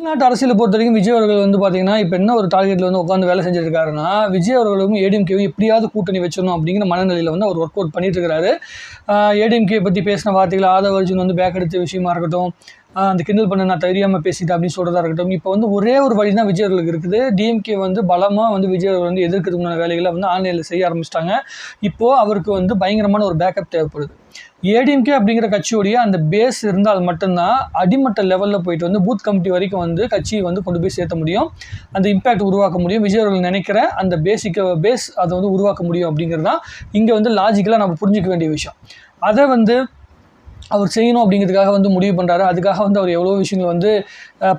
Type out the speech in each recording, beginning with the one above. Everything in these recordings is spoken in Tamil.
தமிழ்நாட்டு அரசியலை பொறுத்த வரைக்கும் விஜய் அவர்கள் வந்து பார்த்தீங்கன்னா இப்போ என்ன ஒரு டார்கெட்டில் வந்து உட்காந்து வேலை செஞ்சிருக்காருன்னா விஜய் அவர்களும் ஏடிஎம்கேவும் எப்படியாவது கூட்டணி வச்சிடணும் அப்படிங்கிற மனநிலையில் வந்து அவர் ஒர்க் அவுட் பண்ணிட்டு இருக்கிறாரு. ஏடிஎம்கே பற்றி பேசின வார்த்தைகள் ஆதவர்ஜுன் வந்து பேக் எடுத்த விஷயமா இருக்கட்டும் அந்த கிண்டல் பண்ண நான் தெரியாமல் பேசிட்டேன் அப்படின்னு சொல்கிறதா இருக்கட்டும். இப்போ வந்து ஒரே ஒரு வழி தான் விஜய் அவர்களுக்கு இருக்குது டிஎம்கே வந்து பலமாக வந்து விஜய் அவர்கள் வந்து எதிர்க்கிறதுக்குமான வேலைகளை வந்து ஆன்லைனில் செய்ய ஆரம்பிச்சிட்டாங்க. இப்போது அவருக்கு வந்து பயங்கரமான ஒரு பேக்கப் தேவைப்படுது. ஏடிஎம்கே அப்படிங்கிற கட்சியுடைய அந்த பேஸ் இருந்தால் மட்டும்தான் அடிமட்ட லெவலில் போயிட்டு வந்து பூத் கமிட்டி வரைக்கும் வந்து கட்சியை வந்து கொண்டு போய் சேர்த்த முடியும். அந்த இம்பேக்ட் உருவாக்க முடியும். விஜய் அவர்கள் நினைக்கிற அந்த பேசிக்க பேஸ் அதை வந்து உருவாக்க முடியும் அப்படிங்கிறது தான் இங்கே வந்து லாஜிக்கலாக நம்ம புரிஞ்சிக்க வேண்டிய விஷயம். அதை வந்து அவர் செய்யணும் அப்படிங்கிறதுக்காக வந்து முடிவு பண்ணுறாரு அதுக்காக வந்து அவர் எவ்வளோ விஷயங்கள் வந்து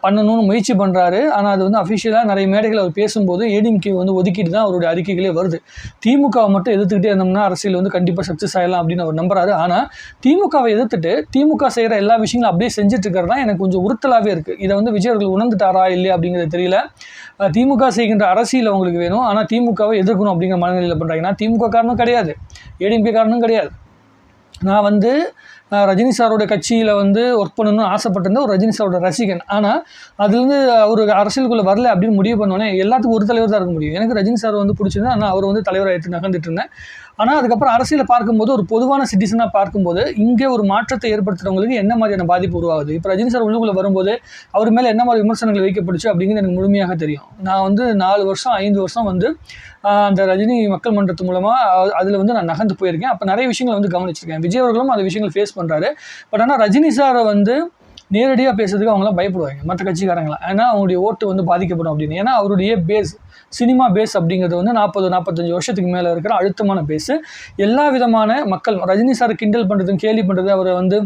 பண்ணணும்னு முயற்சி பண்ணுறாரு ஆனால் அது வந்து அஃபிஷியலாக நிறைய மேடைகள் அவர் பேசும்போது ஏடிஎம்கே வந்து ஒதுக்கிட்டு தான் அவருடைய அறிக்கைகளே வருது. திமுகவை மட்டும் எதிர்த்துக்கிட்டே இருந்தோம்னா அரசியல் வந்து கண்டிப்பாக சக்ஸஸ் ஆகலாம் அப்படின்னு அவர் நம்புறாரு. ஆனால் திமுகவை எதிர்த்துட்டு திமுக செய்கிற எல்லா விஷயங்களும் அப்படியே செஞ்சுட்டு இருக்கிறது தான் எனக்கு கொஞ்சம் உறுத்தலாகவே இருக்குது இதை வந்து விஜய் அவர்கள் உணர்ந்துட்டாரா இல்லையா அப்படிங்கிறது தெரியல. திமுக செய்கின்ற அரசியல் அவங்களுக்கு வேணும். ஆனால் திமுகவை எதிர்க்கணும் அப்படிங்கிற மனநிலையில் பண்ணுறாங்க ஏன்னா திமுக காரணம் கிடையாது ஏடிஎம்கே காரணம் கிடையாது. நான் வந்து ரஜினி சாரோட கட்சியில் வந்து ஒர்க் பண்ணணும்னு ஆசைப்பட்டிருந்த ஒரு ரஜினி சாரோட ரசிகன். ஆனால் அதுலேருந்து அவர் அரசியலுக்குள்ளே வரல அப்படின்னு முடிவு பண்ணோன்னே எல்லாத்துக்கும் ஒரு தலைவர் தான் இருக்க முடியும். எனக்கு ரஜினி சார் வந்து பிடிச்சிருந்தா ஆனால் அவர் வந்து தலைவராக எடுத்து நகர்ந்துட்டு இருந்தேன். ஆனால் அதுக்கப்புறம் அரசியலை பார்க்கும்போது ஒரு பொதுவான சிட்டிசனாக பார்க்கும்போது இங்கே ஒரு மாற்றத்தை ஏற்படுத்துறவங்களுக்கு என்ன மாதிரியான பாதிப்பு உருவாகுது? இப்போ ரஜினி சார் உள்ளுக்குள்ளே வரும்போது அவர் மேலே என்ன மாதிரி விமர்சனங்கள் வைக்கப்பட்டுச்சு அப்படிங்கிறது எனக்கு முழுமையாக தெரியும். நான் வந்து நாலு வருஷம் ஐந்து வருஷம் வந்து அந்த ரஜினி மக்கள் மன்றத்து மூலமாக அதில் வந்து நான் நகர்ந்து போயிருக்கேன். அப்போ நிறைய விஷயங்களை வந்து கவனிச்சிருக்கேன். விஜய் அவர்களும் அந்த விஷயங்கள் ஃபேஸ் பண்ணுறாரு பட் ஆனால் ரஜினி சாரை வந்து நேரடியாக பேசுறதுக்கு அவங்களாம் பயப்படுவாங்க மற்ற கட்சிக்காரங்களாம் ஏன்னா அவங்களுடைய ஓட்டு வந்து பாதிக்கப்படும் அப்படின்னு. ஏன்னா அவருடைய பேஸ் சினிமா பேஸ் அப்படிங்கிறது வந்து நாற்பது நாற்பத்தஞ்சு வருஷத்துக்கு மேலே இருக்கிற அழுத்தமான பேஸு எல்லா விதமான மக்கள் ரஜினி சார் கிண்டல் பண்ணுறதும் கேலி பண்ணுறது அவரை வந்து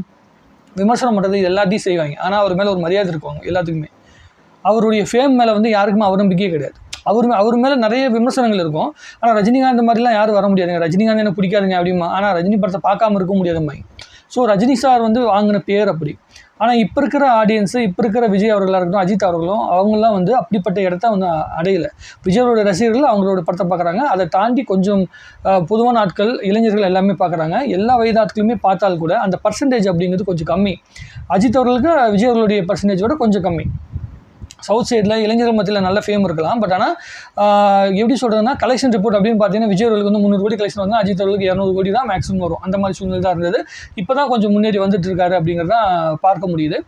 விமர்சனம் பண்ணுறது இது எல்லாத்தையும் செய்வாங்க. ஆனால் அவர் மேலே ஒரு மரியாதை இருக்குவாங்க எல்லாத்துக்குமே. அவருடைய ஃபேம் மேலே வந்து யாருக்குமே அவநம்பிக்கையே கிடையாது. அவர் அவர் மேலே நிறைய விமர்சனங்கள் இருக்கும். ஆனால் ரஜினிகாந்த் மாதிரிலாம் யாரும் வர முடியாதுங்க. ரஜினிகாந்த் எனக்கு பிடிக்காதுங்க அப்படிமா. ஆனால் ரஜினி படத்தை பார்க்காம இருக்க முடியாதும்பாங்க. ஸோ ரஜினி சார் வந்து வாங்கின பேர் அப்படி. ஆனால் இப்போ இருக்கிற ஆடியன்ஸு இப்போ இருக்கிற விஜய் அவர்களாக இருக்கட்டும் அஜித் அவர்களும் அவங்களாம் வந்து அப்படிப்பட்ட இடத்த வந்து அடையலை. விஜயோட ரசிகர்கள் அவங்களோட படத்தை பார்க்குறாங்க. அதை தாண்டி கொஞ்சம் பொதுவான ஆட்கள் இளைஞர்கள் எல்லாமே பார்க்குறாங்க. எல்லா வயது ஆட்களுமே பார்த்தால் கூட அந்த பர்சன்டேஜ் அப்படிங்கிறது கொஞ்சம் கம்மி. அஜித் அவர்களுக்கு விஜய் அவர்களுடைய பர்சன்டேஜோட கொஞ்சம் கம்மி. சவுத் சைடில் இளைஞர்கள் மத்தியில் நல்ல ஃபேம் இருக்கலாம். பட் ஆனால் எப்படி சொல்கிறதுனா கலெக்ஷன் ரிப்போர்ட் அப்படின்னு பார்த்தீங்கன்னா விஜய் அவர்களுக்கு வந்து முந்நூறு கோடி கலெக்ஷன் வந்து அஜித் அவர்களுக்கு இரநூறு கோடி தான் மேக்ஸிமம் வரும். அந்த மாதிரி சூழ்நிலை தான் இருந்தது. இப்போ தான் கொஞ்சம் முன்னேறி வந்துட்டு இருக்காரு அப்படிங்கிறத பார்க்க முடியுது.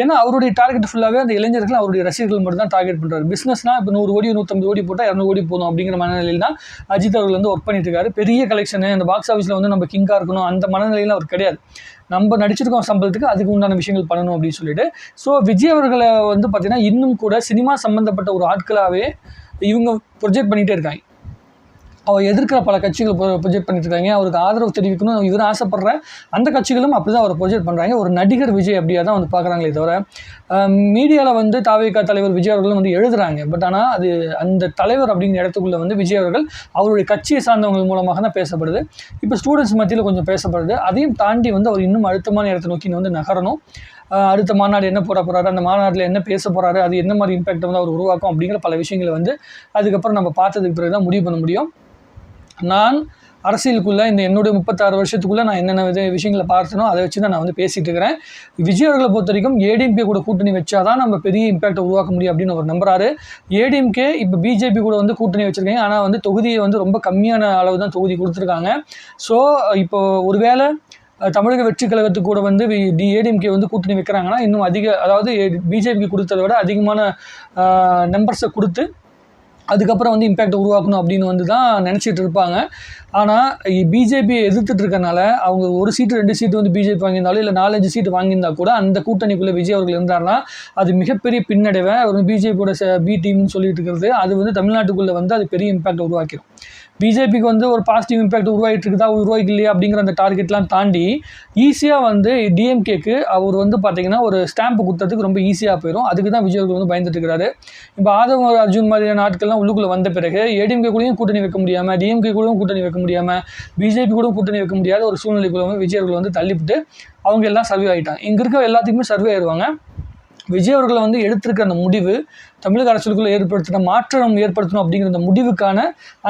ஏன்னா அவருடைய டார்கெட் ஃபுல்லாகவே அந்த இளைஞர்கள் அவருடைய ரசிகர்கள் மட்டும் தான் டார்கெட் பண்ணுறாரு பிஸ்னஸ்னால் இப்போ நூறு கோடி நூற்றம்பது கோடி போட்டால் இரநூறு கோடி போதும் அப்படிங்கிற மனநிலையில் தான் அஜித் அவர்கள் வந்து ஒர்க் பண்ணிட்டு இருக்காரு. பெரிய கலெக்ஷனு அந்த பாக்ஸ் ஆஃபீஸில் வந்து நம்ம கிங்காக இருக்கணும் அந்த மனநிலையில் அவர் கிடையாது. நம்ம நடிச்சிருக்கோம் சம்பளத்துக்கு அதுக்கு உண்டான விஷயங்கள் பண்ணணும் அப்படின்னு சொல்லிட்டு. ஸோ விஜய் அவர்களை வந்து பார்த்திங்கன்னா இன்னும் கூட சினிமா சம்மந்தப்பட்ட ஒரு ஆட்களாகவே இவங்க ப்ரொஜெக்ட் பண்ணிகிட்டே இருக்காங்க. அவர் எதிர்க்கிற பல கட்சிகள் ப்ரொஜெக்ட் பண்ணிட்டு இருக்காங்க அவருக்கு ஆதரவு தெரிவிக்கணும் இவர் ஆசைப்படுற அந்த கட்சிகளும் அப்படி தான் அவரை ப்ரொஜெக்ட் பண்ணுறாங்க ஒரு நடிகர் விஜய் அப்படியே தான் வந்து பார்க்குறாங்களே தவிர மீடியாவில் வந்து தாவிக தலைவர் விஜய் அவர்களும் வந்து எழுதுகிறாங்க பட் ஆனால் அது அந்த தலைவர் அப்படிங்கிற இடத்துக்குள்ளே வந்து விஜய் அவர்கள் அவருடைய கட்சியை சார்ந்தவங்கள் மூலமாக தான் பேசப்படுது. இப்போ ஸ்டூடெண்ட்ஸ் மத்தியில் கொஞ்சம் பேசப்படுது. அதையும் தாண்டி வந்து அவர் இன்னும் அழுத்தமான இடத்தை நோக்கி வந்து நகரணும். அடுத்த மாநாடு என்ன போட போகிறாரு அந்த மாநாட்டில் என்ன பேச போகிறாரு அது என்ன மாதிரி இம்பாக்ட் வந்து அவர் உருவாக்கும்? அப்படிங்கிற பல விஷயங்களை வந்து அதுக்கப்புறம் நம்ம பார்த்ததுக்கு பிறகு தான் முடிவு பண்ண முடியும். நான் அரசியலுக்குள்ளே இந்த என்னுடைய முப்பத்தாறு வருஷத்துக்குள்ளே நான் என்னென்ன வித விஷயங்களை பார்த்தனோ அதை வச்சு தான் நான் வந்து பேசிகிட்டு இருக்கிறேன். விஜய் அவர்களை பொறுத்த வரைக்கும் ஏடிஎம்கே கூட கூட்டணி வச்சாதான் நம்ம பெரிய இம்பாக்டை உருவாக்க முடியும் அப்படின்னு அவர் நம்புறாரு. ஏடிஎம்கே இப்போ பிஜேபி கூட வந்து கூட்டணி வச்சுருக்காங்க. ஆனால் வந்து தொகுதியை வந்து ரொம்ப கம்மியான அளவு தான் தொகுதி கொடுத்துருக்காங்க. ஸோ இப்போ ஒருவேளை தமிழக வெற்றி கழகத்துக்கு கூட வந்து டி ஏடிஎம்கே வந்து கூட்டணி வைக்கிறாங்கன்னா இன்னும் அதிக அதாவது பிஜேபிக்கு கொடுத்ததை விட அதிகமான நம்பர்ஸை கொடுத்து அதுக்கப்புறம் வந்து இம்பேக்டை உருவாக்கணும் அப்படின்னு வந்து தான் நினச்சிட்டு இருப்பாங்க. ஆனால் பிஜேபியை எதிர்த்துட்டு இருக்கனால அவங்க ஒரு சீட்டு ரெண்டு சீட்டு வந்து பிஜேபி வாங்கியிருந்தாலும் இல்லை நாலஞ்சு சீட்டு வாங்கியிருந்தா கூட அந்த கூட்டணிக்குள்ளே விஜய் அவர்கள் இருந்தார்னா அது மிகப்பெரிய பின்னடைவை அவர் பிஜேபியோட பி டீம்னு சொல்லிட்டு இருக்கிறது அது வந்து தமிழ்நாட்டுக்குள்ளே வந்து அது பெரிய இம்பேக்டை உருவாக்கிடும் பிஜேபிக்கு வந்து ஒரு பாசிட்டிவ் இம்பேக்ட் உருவாகிட்டு இருக்குதா உருவாக்கி அப்படிங்கிற அந்த டார்கெட்லாம் தாண்டி ஈஸியாக வந்து டிஎம்கேக்கு அவர் வந்து பார்த்தீங்கன்னா ஒரு ஸ்டாம்ப் கொடுத்ததுக்கு ரொம்ப ஈஸியாக போயிடும் அதுக்கு தான் விஜய் வந்து பயந்துட்டு இருக்கிறாரு இப்போ ஆதவ அர்ஜுன் மாதிரியான ஆட்கள்லாம் உள்ளுக்குள்ளே வந்த பிறகு ஏடிஎம்கே கூடயும் கூட்டணி வைக்க முடியாமல் டிஎம்கே கூடயும் கூட்டணி வைக்க முடியாமல் பிஜேபி கூட கூட்டணி வைக்க முடியாத ஒரு சூழ்நிலைக்குள்ள வந்து விஜய் வந்து தள்ளிவிட்டு அவங்க எல்லாம் சர்வே ஆகிட்டாங்க இங்கே இருக்க எல்லாத்துக்குமே சர்வே ஆயிடுவாங்க விஜய் அவர்களை வந்து எடுத்திருக்க அந்த முடிவு தமிழக அரசியலுக்குள்ளே ஏற்படுத்தின மாற்றம் ஏற்படுத்தணும் அப்படிங்கிற அந்த முடிவுக்கான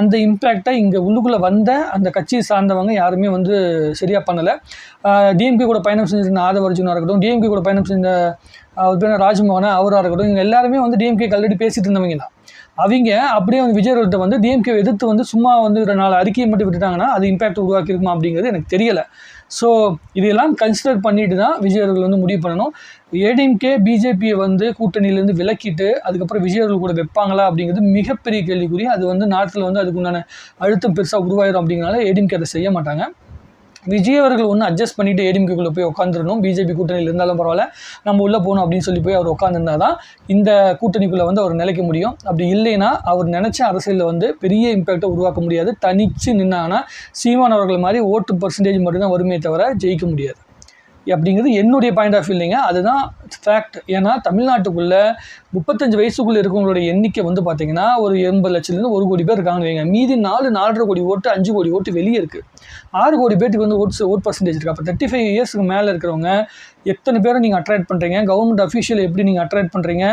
அந்த இம்பேக்டை இங்கே உள்ளுக்குள்ளே வந்த அந்த கட்சியை சார்ந்தவங்க யாருமே வந்து சரியாக பண்ணலை. டிஎம்கே கூட பயணம் செஞ்சிருந்த ஆதவர்ஜுனாக இருக்கட்டும் டிஎம்கே கூட பயணம் செஞ்ச அவர் பேர் ராஜ்மோகனா அவராக இருக்கட்டும் இவங்க எல்லாருமே வந்து டிஎம்கே ஆல்ரெடி பேசிட்டு இருந்தவங்க தான். அவங்க அப்படியே வந்து விஜய் அவர்கள்ட்ட வந்து டிஎம்கே எதிர்த்து வந்து சும்மா வந்து நாலு அறிக்கையை மட்டும் விட்டுட்டாங்கன்னா அது இம்பேக்ட் உருவாக்கியிருக்குமா அப்படிங்கிறது எனக்கு தெரியலை. ஸோ இதெல்லாம் கன்சிடர் பண்ணிட்டு தான் விஜயர்கள் வந்து முடிவு பண்ணணும். ஏடிஎம்கே பிஜேபியை வந்து கூட்டணியிலேருந்து விலக்கிட்டு அதுக்கப்புறம் விஜயர்கள் கூட வைப்பாங்களா அப்படிங்கிறது மிகப்பெரிய கேள்விக்குறி. அது வந்து நாட்டில் வந்து அதுக்கு உண்டான அழுத்தம் பெருசாக உருவாயிரும் அப்படிங்கிறனால ஏடிஎம்கே அதை செய்ய மாட்டாங்க. விஜய் அவர்கள் ஒன்று அட்ஜஸ்ட் பண்ணிட்டு ஏடிஎம்கேக்குள்ளே போய் உட்காந்துருணும் பிஜேபி கூட்டணியில் இருந்தாலும் பரவாயில்ல. நம்ம உள்ளே போகணும் அப்படின்னு சொல்லி போய் அவர் உட்காந்துருந்தா தான் இந்த கூட்டணிக்குள்ளே வந்து அவர் நிலைக்க முடியும். அப்படி இல்லைன்னா அவர் நினச்ச அரசியலில் வந்து பெரிய இம்பேக்டை உருவாக்க முடியாது. தனிச்சு நின்னாங்கன்னா சீமான் அவர்கள் மாதிரி ஓட்டு பர்சன்டேஜ் மட்டும்தான் வருமே தவிர ஜெயிக்க முடியாது. அப்படிங்கிறது என்னுடைய பாயிண்ட் ஆஃப் இல்லைங்க அதுதான் ஃபேக்ட் ஏன்னா தமிழ்நாட்டுக்குள்ளே முப்பத்தஞ்சு வயசுக்குள்ளே இருக்கவங்களோட எண்ணிக்கை வந்து பார்த்தீங்கன்னா ஒரு எண்பது லட்சத்துலேருந்து ஒரு கோடி பேர் இருக்காங்கன்னு வைங்க. மீதி நாலு நாலரை கோடி ஓட்டு அஞ்சு கோடி ஓட்டு வெளியே இருக்குது ஆறு கோடி பேருக்கு வந்து ஓட்ஸ் ஓட் பர்சன்டேஜ் இருக்குது அப்போ தேர்ட்டி ஃபைவ் இயர்ஸ்க்கு மேலே இருக்கிறவங்க எத்தனை பேரை நீங்கள் அட்ராக்ட் பண்ணுறீங்க கவர்மெண்ட் அஃபீஷியல் எப்படி நீங்கள் அட்ராக்ட் பண்ணுறீங்க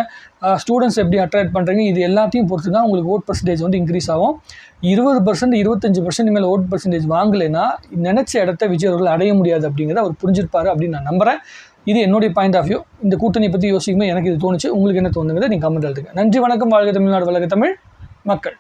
ஸ்டூடெண்ட்ஸ் எப்படி அட்ராக்ட் பண்ணுறீங்க இது எல்லாத்தையும் பொறுத்து தான் உங்களுக்கு ஓட் பர்சன்டேஜ் வந்து இன்க்ரீஸ் ஆகும். இருபது பர்சன்ட் இருபத்தஞ்சி பர்சன்ட் மேலே ஓட் பர்சன்டேஜ் வாங்கலைன்னா நினச்ச இடத்த விஜய் அவர்கள் அடைய முடியாது அப்படிங்கிறத அவர் புரிஞ்சிருப்பார் அப்படின்னு நான் நம்புகிறேன் இது என்னுடைய பாயிண்ட் ஆஃப் வியூ இந்த கூட்டணி பற்றி யோசிக்கும்போது எனக்கு இது தோணுச்சு. உங்களுக்கு என்ன தோணுங்கிறத நீங்கள் கமெண்ட் எழுதுங்க. நன்றி வணக்கம். வாழ்க தமிழ்நாடு வழக்க தமிழ். மக்கள்.